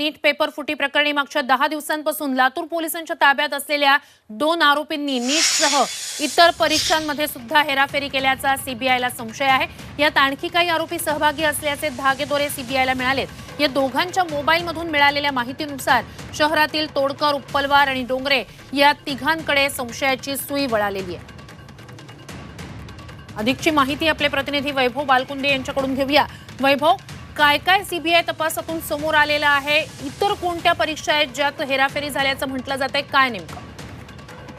नीट paper फुटी प्रकरणी मागच्या दहा दिवसांपासून लातूर पोलिसांच्या ताब्यात असलेल्या दोन आरोपींनी नीटसह इतर परीक्षांमध्ये सुद्धा हेराफेरी केल्याचा सीबीआयला संशय आहे. यात आणखी काही आरोपी सहभागी असल्याचे धागेदोरे सीबीआयला मिळालेत. या दोघांच्या मोबाईलमधून मिळालेल्या माहितीनुसार शहरातील तोडकर उप्पलवार आणि डोंगरे या तिघांकडे संशयाची सुई वळालेली आहे. अधिकची माहिती आपले प्रतिनिधी वैभव बालकुंडे यांच्याकडून घेऊया. वैभव काय काय सीबीआय तपासातून समोर आलेलं आहे? इतर कोणत्या परीक्षा आहेत ज्यात हेराफेरी झाल्याचं म्हटलं जात आहे काय नेमकं?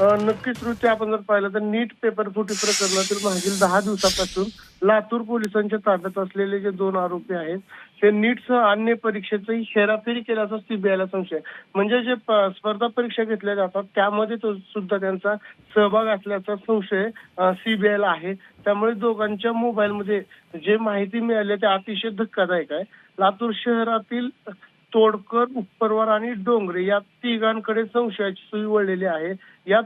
नक्कीच श्रुती आपण जर पाहिलं तर नीट पेपर फुटी प्रकरणातील मागील दहा दिवसापासून लातूर पोलिसांच्या ताब्यात असलेले जे दोन आरोपी आहेत ते नीटसह अन्य परीक्षेचंही हेराफेरी केल्याचा सीबीआयला संशय म्हणजे जे स्पर्धा परीक्षा घेतल्या जातात त्यामध्ये तो सुद्धा त्यांचा सहभाग असल्याचा संशय सीबीआयला आहे. त्यामुळे दोघांच्या मोबाईलमध्ये जे माहिती मिळाली आहे ते अतिशय धक्कादायक आहे. लातूर शहरातील तोडकर उपरवार आणि डोंगरे या तिघांकडे संशयाची सुई वळलेली आहे. यात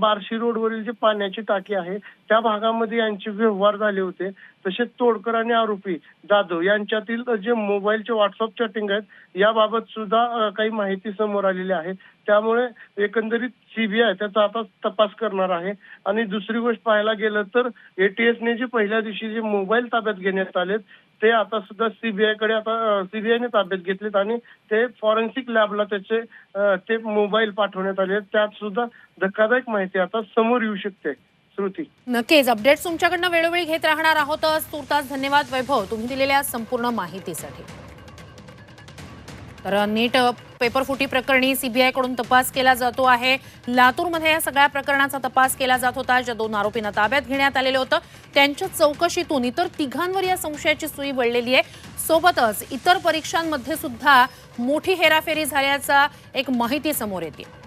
बार्शी रोडवरील जे पाण्याची टाकी आहे त्या भागामध्ये यांचे व्यवहार झाले होते. तसेच तोडकर आणि आरोपी जाधव यांच्यातील जे मोबाईलचे व्हॉट्सअप चॅटिंग आहेत याबाबत सुद्धा काही माहिती समोर आलेली आहे. त्यामुळे एकंदरीत सीबीआय त्याचा आता तपास करणार आहे. आणि दुसरी गोष्ट पाहायला गेलं तर एटीएसने जे पहिल्या दिवशी जे मोबाईल ताब्यात घेण्यात आलेत ते आता सुद्धा सीबीआयकडे आता सीबीआयने ताब्यात घेतलेत आणि ते फॉरेन्सिक लॅबला त्याचे ते मोबाईल पाठवण्यात आले त्यात सुद्धा धक्कादायक माहिती आता समोर येऊ शकते. श्रुती. नक्कीच. अपडेट्स तुमच्याकडनं वेळोवेळी घेत राहणार आहोतच तुर्तास धन्यवाद वैभव. तुम्ही दिलेल्या संपूर्ण माहितीसाठी. तर नीट पेपर फुटी प्रकरणी सीबीआयकडून तपास केला जातो आहे. लातूरमध्ये या सगळ्या प्रकरणाचा तपास केला जात होता ज्या दोन आरोपींना ताब्यात घेण्यात आलेलं होतं. त्यांच्या चौकशीतून इतर तिघांवर या संशयाची सुई वळलेली आहे. सोबतच इतर परीक्षांमध्ये सुद्धा मोठी हेराफेरी झाल्याचा एक माहिती समोर येते.